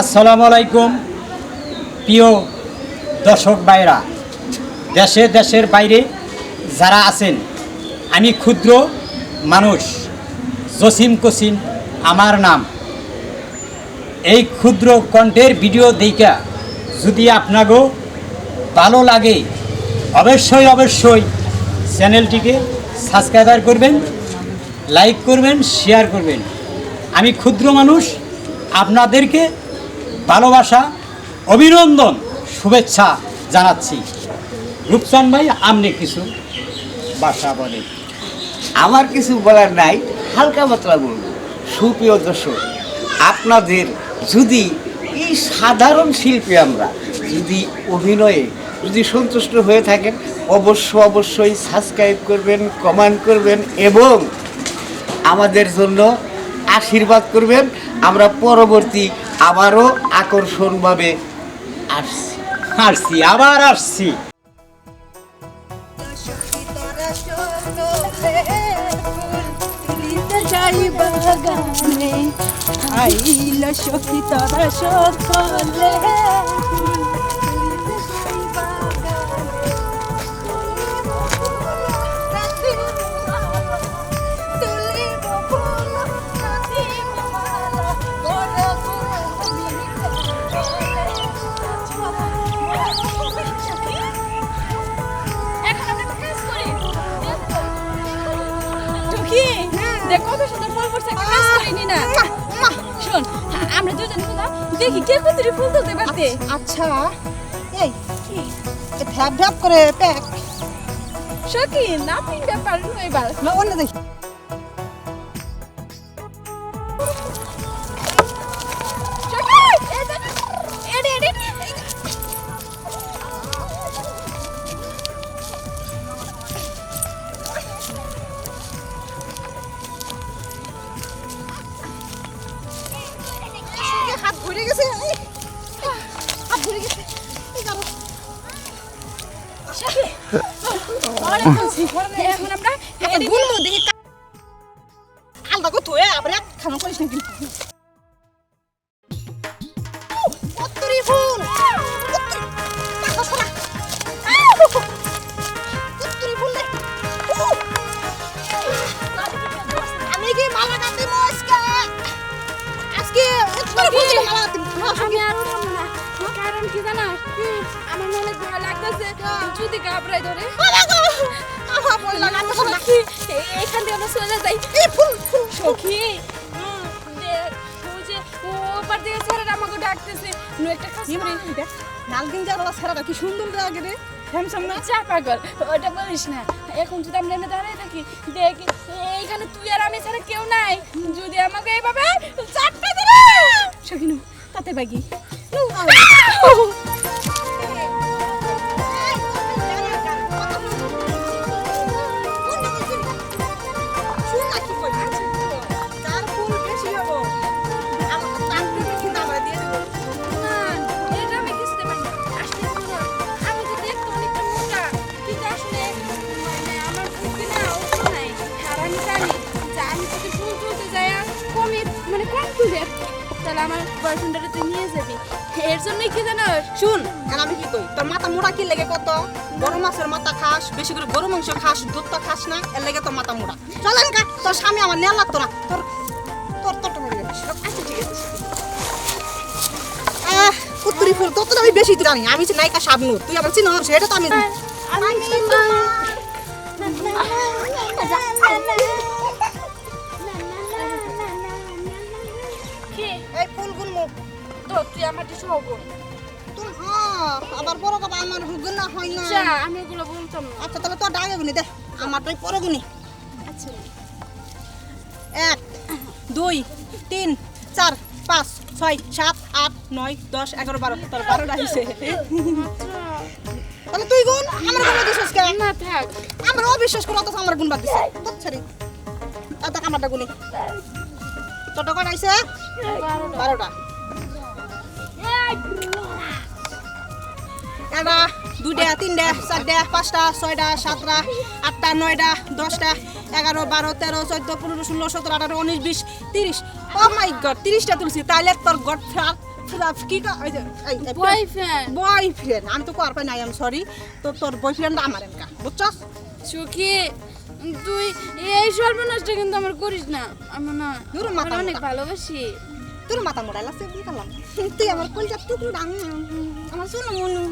আসসালামু আলাইকুম, প্রিয় দর্শক ভাইরা দেশে দেশের বাইরে যারা আছেন, আমি ক্ষুদ্র মানুষ, জসিম কসিম, আমার নাম। এই ক্ষুদ্র কণ্ঠের ভিডিও দেখা যদি আপনাকেও ভালো লাগে, অবশ্যই অবশ্যই চ্যানেলটিকে সাবস্ক্রাইবার করবেন, লাইক করবেন, শেয়ার করবেন। আমি ক্ষুদ্র মানুষ, আপনাদেরকে ভালোবাসা, অভিনন্দন, শুভেচ্ছা জানাচ্ছি। রূপসান ভাই, আপনি কিছু বাসা বলেন। আমার কিছু বলার নাই, হালকা পাতলা বলব। সুপ্রিয় দর্শক, আপনাদের যদি এই সাধারণ শিল্পী আমরা, যদি অভিনয়ে যদি সন্তুষ্ট হয়ে থাকেন, অবশ্য অবশ্যই সাবস্ক্রাইব করবেন কমেন্ট করবেন এবং আমাদের জন্য আশীর্বাদ করবেন। আমরা পরবর্তী আবারও আকর্ষণভাবে আসছি। আসছি আবার আসছি। আইল সখী তারা সকলে। দেখ কত সুন্দর ফুল ফুটছে একটা কাজ করিনি না। শোন আমরা দুজন শুধু দেখি কে কতরি ফুল তুলতে পারতে। আচ্ছা এই ভ্যাপ ভ্যাপ করে প্যাক সখী না পিনটা পারুন এবার। না অন্য দেখি। এখন আমরা গুনবো দেখি আলদা কো আবার খানা করিস না কিন্তু! আমি আরও থামবো না কারণ কি জানা আমার মনে ভয় লাগতেছে যদি ধরে? আমার বই লাগাতে সখী এখান থেকে আমরা চলে যাই। সখী ওপার দিকে স্যারেরা আমাকে ডাকতেছে। নু একটা কাজ করি। দেখ নালগিন যাওয়ালা ছেড়াটা কি সুন্দর লাগে রে। হ্যামসাম না চা পাগল ওটা বলিস না। এখন যদি আমরা এনে দাঁড়িয়ে থাকি দেখি এইখানে তুই আর আমি ছাড়া কেউ নাই। যদি আমাকে এইভাবে চারটে দিলে সখিনু তাতে বাগি। তাহলে আমার বয়ফ্রেন্ডটা তুই নিয়ে যাবি। এর জন্যই কি জানো? শুন আর আমি কি কই? তোর মাথা মোড়া কি লেগে কত? মাছের মাথা খাস বেশি করে গরু মাংস খাস দুধ তো খাস না এর লেগে তোর মাথা মোড়া। তোর স্বামী আমার নেওয়া লাগতো না। তোর তোর তোর তোর মরে আচ্ছা ঠিক আছে। আহ কুত্তুরি ফুল তোর তো আমি বেশি জানি। আমি নায়িকা শাবনুর। তুই আমার চিনো সেটা তো আমি আমি আমার কিছু হব। আবার বড় কথা আমার হুগুন না হয় না। আমি এগুলো বলতাম না। আচ্ছা তাহলে তোর ডাকে গুনি দে আমারটাই পরে গুনি। আচ্ছা। এক দুই তিন চার পাঁচ ছয় সাত আট নয় দশ এগারো বারো তোর বারোটা হিসে তাহলে তুই গুণ আমার গুণ দিছিস কেন না থাক। আমার অবিশ্বাস করে অত আমার গুণ বাদ দিছে। তোর ছেড়ে তা আমারটা গুনি। তোরটা আইছে বারোটা। একটা দুটা তিনটা চারটা পাঁচটা ছয়টা সাতটা আটটা নয়টা দশটা এগারো বারো তেরো চোদ্দ পনেরো ষোলো সতেরো আঠারো উনিশ বিশ তিরিশ। ও মাই গড তিরিশটা তুলছি। তাইলে তোর গড ফ্রাক কি বয়ফ্রেন্ড বয়ফ্রেন্ড আমি তো কর পাই নাই আমি সরি তো তোর বয়ফ্রেন্ড আমার এমকা বুঝছস? তুই এই সর্বনাশটা কিন্তু আমার করিস না। আমার না অনেক ভালোবাসি। তোর মাথা মোড়া লাগছে কি করলাম? তুই আমার কলজার টুকরো আমার শোনো মনে।